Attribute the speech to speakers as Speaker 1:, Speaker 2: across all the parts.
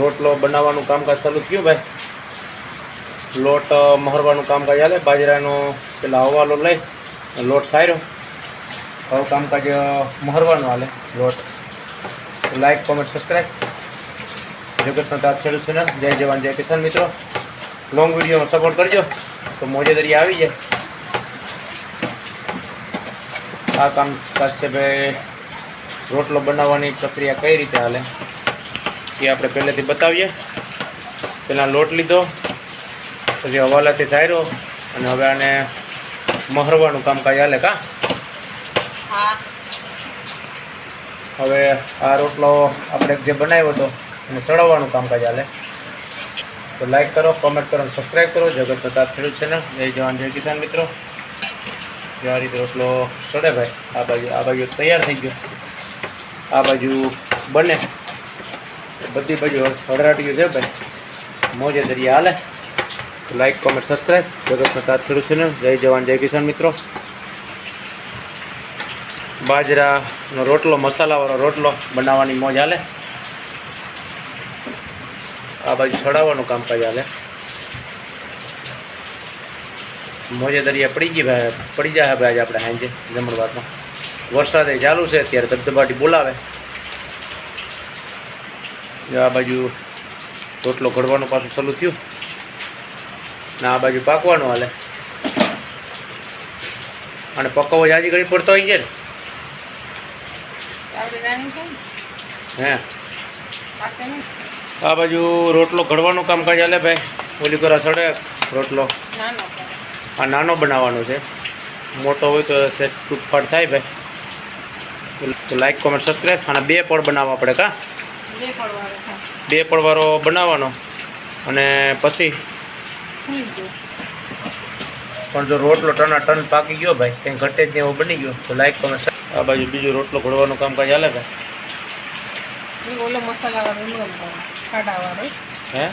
Speaker 1: રોટલો બનાવવાનું કામકાજ ચાલુ થયું ભાઈ. લોટ મહરવાનું કામકાજ હાલે બાજરાનો પેલા હવાલો લઈ લોટ સાર્યો. હવે કામકાજ મહરવાનું હાલે લોટ. લાઈક કોમેન્ટ સબસ્ક્રાઈબ જગતના છેડું છે ને? જય જવાન, જય કિસાન મિત્રો. લોંગ વિડીયોમાં સપોર્ટ કરજો. તો મોજે દરિયા આવી જાય. આ કામ કરશે ભાઈ. રોટલો બનાવવાની પ્રક્રિયા કઈ રીતે હાલે? એ આપણે પહેલેથી બતાવીએ. પહેલાં લોટ લીધો પછી હવાલાથી સાર્યો અને હવે આને મહરવાનું કામકાજ હાલે કા? હવે આ રોટલો આપણે જે બનાવ્યો હતો એને સળવવાનું કામકાજ હાલે. તો લાઈક કરો કોમેન્ટ કરો અને સબસ્ક્રાઈબ કરો જગત પ્રતાપ ખેડૂત ચેનલ જય જવાન જય કિસાન મિત્રો. જે આ રીતે રોટલો સડે ભાઈ આ બાજુ આ બાજુ તૈયાર થઈ ગયો. આ બાજુ બને. બધી બાજુ હળરાટ્યું છે ભાઈ. મોજે દરિયા હાલે. લાઈક કોમેન્ટ સબસ્ક્રાઈબ જગત પ્રતાપ ખેડૂત ચેનલ જય જવાન, જય કિસાન મિત્રો. બાજરાનો રોટલો, મસાલાવાળો રોટલો બનાવવાની મોજ હાલે. આ બાજુ છોડાવવાનું કામકાજ હાલે. મોજે દરિયા પડી ગઈ ભાઈ. પડી જાય ભાઈ આજે આપણે સાંજે જમણવારમાં. વરસાદ ચાલુ છે, અત્યારે ધબધબાટી બોલાવે. જો આ બાજુ રોટલો ઘડવાનું પાછું ચાલુ થયું. ને આ બાજુ પાકવાનું હાલે. અને પકવવો જ આજે ઘડી પડતો હોય છે ને. હે. આ બાજુ રોટલો ઘડવાનું કામકાજ હાલે ભાઈ? ઓલી કરા સડે રોટલો. આ નાનો બનાવવાનો છે. મોટો હોય તો સેટ તૂટફાટ થાય ભાઈ. તો લાઈક કોમેન્ટ સબસ્ક્રાઈબ અને બે પડ બનાવવા પડે કા? બે પડવારો બનાવવાનો અને પછી પણ જો રોટલો ટના ટન પાકી ગયો ભાઈ કંઈ ઘટે જ નહીં એવો બની ગયો. તો લાઈક કોમેન્ટ આ બાજુ બીજું રોટલો ઘડવાનું કામકાજ હાલે ભાઈ
Speaker 2: ઓલો મસાલા
Speaker 1: હે?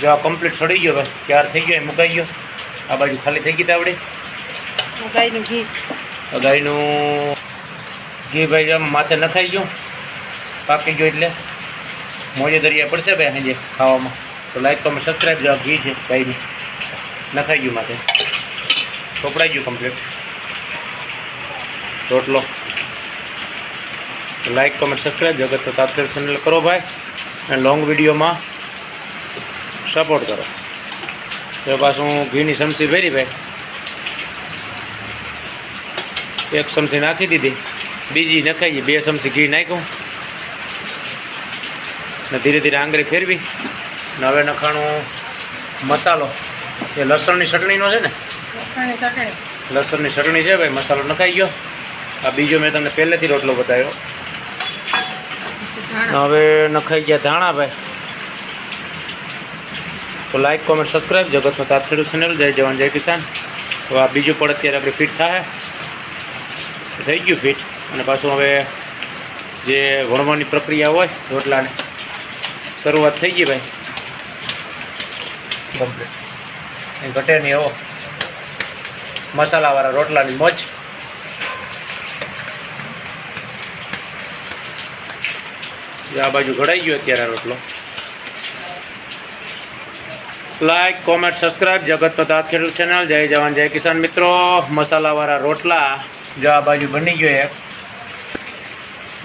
Speaker 1: જો આ કમ્પ્લીટ સડી ગયો ભાઈ ત્યાર થઈ ગયો એ મુકાઈ ગયો. આ બાજુ ખાલી થઈ ગઈ તાવડી
Speaker 2: આપણે ગાયનું ઘી.
Speaker 1: ગાયનું ઘી ભાઈ આમ માથે નખાઈ ગયું. પાકી ગયું એટલે. મોજે દરિયા પડશે ભાઈ સાંજે ખાવામાં. તો લાઈક તમે સબસ્ક્રાઈબ જો આ ઘી છે ગાયનું નખાઈ ગયું માથે. ચોપડાઈ ગયું કમ્પ્લીટ રોટલો તો લાઈક કમેન્ટ સબસ્ક્રાઈબ જગત તો તાત્કાલિક ચેનલ કરો ભાઈ. અને લોંગ વિડીયોમાં સપોર્ટ કરો. તો પાછું ઘીની ચમચી ભરી ભાઈ. એક ચમચી નાખી દીધી. બીજી નખાઈ બે ચમચી ઘી નાખ્યું. ને ધીરે ધીરે આંગળી ફેરવી. ને હવે નખાણું મસાલો. એ લસણની ચટણીનો છે ને?
Speaker 2: લસણની ચટણી.
Speaker 1: છે ભાઈ. મસાલો નખાઈ ગયો. આ બીજો મેં તમને પહેલેથી રોટલો બતાવ્યો. હવે નખાઈ ગયા ધાણા ભાઈ. તો લાઈક કોમેન્ટ સબસ્ક્રાઈબ જગતનો તાત્કાલિક ચેનલ જય જવાન, જય કિસાન. તો આ બીજું પણ અત્યારે આપણે ફિટ થાય થઈ ગયું ફિટ અને પાછું હવે જે વણવાની પ્રક્રિયા હોય, રોટલાને. શરૂઆત થઈ ગઈ ભાઈ. કમ્પ્લીટ એ ઘટે નહીં એવો મસાલાવાળા રોટલાની મોજ. આ બાજુ ઘડાઈ ગયો અત્યારે રોટલો. લાઈક કોમેન્ટ સબસ્ક્રાઇબ જગત તો દાંત ખેડૂત ચેનલ જય જવાન, જય કિસાન મિત્રો. મસાલાવાળા રોટલા જો આ બાજુ બની ગયો એક.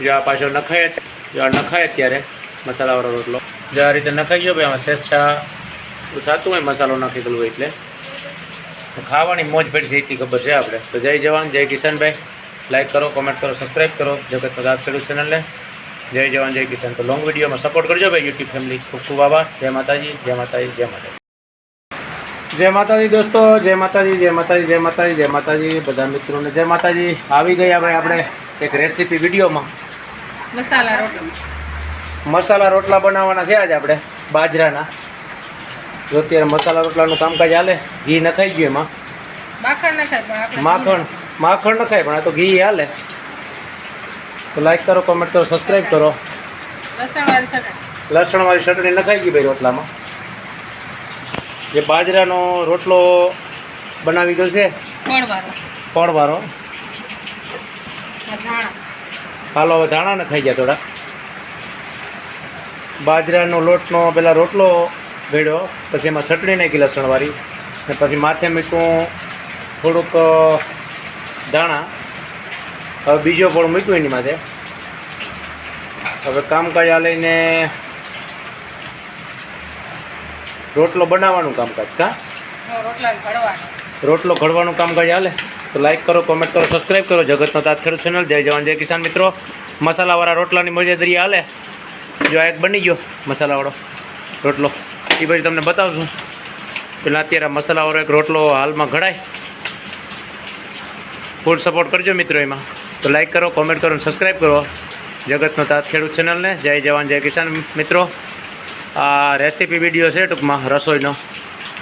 Speaker 1: જો આ પાછો નખાય જો નખાય અત્યારે મસાલાવાળો રોટલો. જો આ રીતે નખાઈ ગયો ભાઈ, આમાં સ્વેચ્છા થતું હોય મસાલો નાખી ગયેલું એટલે. ખાવાની મોજ પડશે એટલી ખબર છે આપણે તો જય જવાન, જય કિસાનભાઈ લાઈક કરો કોમેન્ટ કરો સબસ્ક્રાઈબ કરો, જગત પદાર્થ ખેડૂત ચેનલને જય જવાન, જય કિસાન. તો લોંગ વિડીયોમાં સપોર્ટ કરજો ભાઈ યુટ્યુબ ફેમિલી ખૂબ ખૂબ આભાર. જય માતાજી જય માતાજી જય માતાજી. જય માતાજી દોસ્તો જય માતાજી જય માતાજી જય માતાજી જય માતાજી. બધા મિત્રોને જય માતાજી. આવી ગયા ભાઈ આપણે એક રેસીપી વિડીયોમાં.
Speaker 2: મસાલા રોટલા.
Speaker 1: મસાલા રોટલા બનાવવાના છે આજે આપણે બાજરાના. જો અત્યારે મસાલા રોટલાનું કામકાજ હાલે ઘી નખાઈ ગયું એમાં.
Speaker 2: માખણ નખાય પણ
Speaker 1: માખણ માખણ નખાય પણ આ તો ઘી હાલે. તો લાઈક કરો કોમેન્ટ કરો સબસ્ક્રાઈબ કરો.
Speaker 2: લસણ વાળી ચટણી.
Speaker 1: લસણવાળી ચટણી નખાઈ ગઈ ભાઈ રોટલામાં. જે બાજરાનો રોટલો બનાવી ગયો છે?
Speaker 2: ફળ
Speaker 1: ફળવાળો હાલો હવે ધાણા ને ખાઈ ગયા થોડા. બાજરાનો લોટનો પેલા રોટલો ભેળ્યો પછી એમાં ચટણી નાખી લસણવાળી ને પછી માથે મીઠું થોડુંક ધાણા. હવે બીજો પણ મૂક્યું એની માથે. હવે કામકાજ આ લઈને રોટલો બનાવવાનું કામકાજ કા?
Speaker 2: રોટલો ઘડવાનું.
Speaker 1: કામકાજ હાલે? તો લાઈક કરો કોમેન્ટ કરો સબસ્ક્રાઈબ કરો. જગતનો તાત ખેડૂત ચેનલ જય જવાન જય કિસાન મિત્રો. મસાલાવાળા રોટલાની મજેદરી હાલે? જો આ એક બની ગયો મસાલાવાળો રોટલો. એ પછી તમને બતાવશું. પેલા અત્યારે મસાલાવાળો એક રોટલો હાલમાં ઘડાય. ફૂલ સપોર્ટ કરજો મિત્રો એમાં. તો લાઈક કરો કોમેન્ટ કરો અને સબસ્ક્રાઈબ કરો. જગતનો તાત ખેડૂત ચેનલને જય જવાન જય કિસાન મિત્રો. આ રેસીપી વીડિયો છે ટૂંકમાં, રસોઈનો.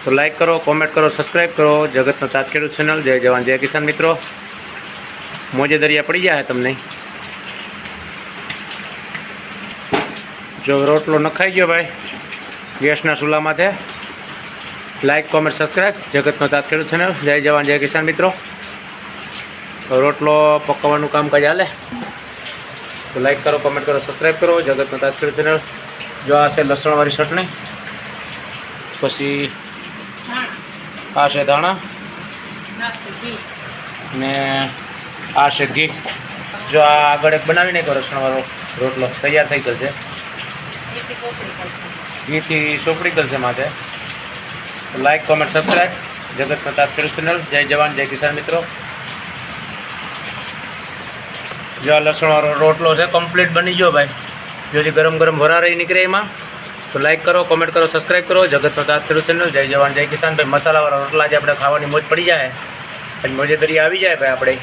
Speaker 1: તો લાઈક કરો કોમેન્ટ કરો સબસ્ક્રાઈબ કરો. જગતનો તાત ખેડૂત ચેનલ જય જવાન, જય કિસાન મિત્રો. મોજે દરિયા પડી જાય તમને. જો રોટલો નખાઈ ગયો ભાઈ, ગેસના ચૂલામાં છે. લાઈક કોમેન્ટ સબસ્ક્રાઈબ જગતનો તાત ખેડૂત ચેનલ જય જવાન, જય કિસાન મિત્રો. તો રોટલો પકાવવાનું કામકાજ હાલે. તો લાઈક કરો કોમેન્ટ કરો સબસ્ક્રાઈબ કરો. જગતનો તાત ખેડૂત ચેનલ જો આ છે લસણવાળી ચટણી, પછી આ છે ધાણા ને આ છે ઘી. જો આ આગળ એક બનાવી નાખ્યો લસણવાળો રોટલો તૈયાર થઈ ગયો છે. ઘીથી સોપડી કરશે માથે. લાઈક કોમેન્ટ સબસ્ક્રાઈબ જગત પ્રતાપ ચેનલ જય જવાન, જય કિસાન મિત્રો. જો આ લસણવાળો રોટલો છે કમ્પ્લીટ બની ગયો ભાઈ. જો ગરમ ગરમ ગરમ રહી નીકળે એમાં, તો લાઈક કરો કોમેન્ટ કરો સબસ્ક્રાઈબ કરો. જગતનો તાત ખેડૂત ચેનલ જય જવાન, જય કિસાન. ભાઈ, મસાલાવાળા રોટલા જે આપણે ખાવાની મોજ પડી જાય અને મોજે દરી આવી જાય ભાઈ આપણે.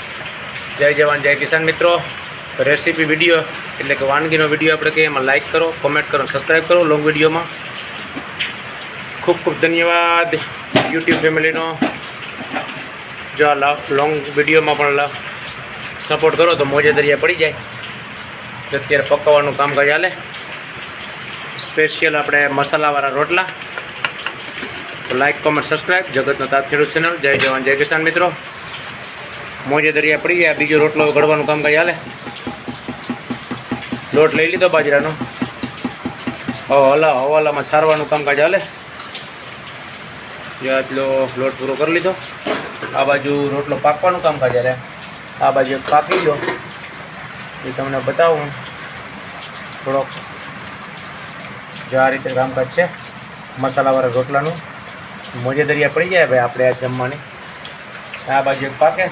Speaker 1: જય જવાન, જય કિસાન મિત્રો. રેસીપી વીડિયો એટલે કે વાનગીનો વીડિયો આપણે કહીએ, એમાં લાઈક કરો કોમેન્ટ કરો સબસ્ક્રાઈબ કરો લોંગ વિડીયોમાં ખૂબ ખૂબ ધન્યવાદ યુટ્યુબ ફેમિલીનો જો આ લોંગ વિડીયોમાં પણ સપોર્ટ કરો તો મોજે દરિયા પડી જાય. અત્યારે પકાવવાનું કામકાજ ચાલે સ્પેશિયલ આપણે મસાલાવાળા રોટલા. લાઇક કોમેન્ટ સબસ્ક્રાઈબ જગતનો તાત ખેડૂત ચેનલ જય જવાન, જય કિસાન મિત્રો. મોજે દરિયા પડી ગયા. બીજો રોટલો ઘડવાનું કામકાજ ચાલે લોટ લઈ લીધો બાજરાનો. હલા હવાલામાં સારવાનું કામકાજ ચાલે જે આટલો લોટ પૂરો કરી લીધો. આ બાજુ રોટલો પાકવાનું કામકાજ ચાલે આ બાજુ પાકી ગયો એ તમને બતાવું. થોડોક જો આ રીતે કામકાજ છે, મસાલાવાળા રોટલાનું. મોજે દરિયા પડી જાય ભાઈ, આપણે આ જમવાની. આ બાજુ પાકે.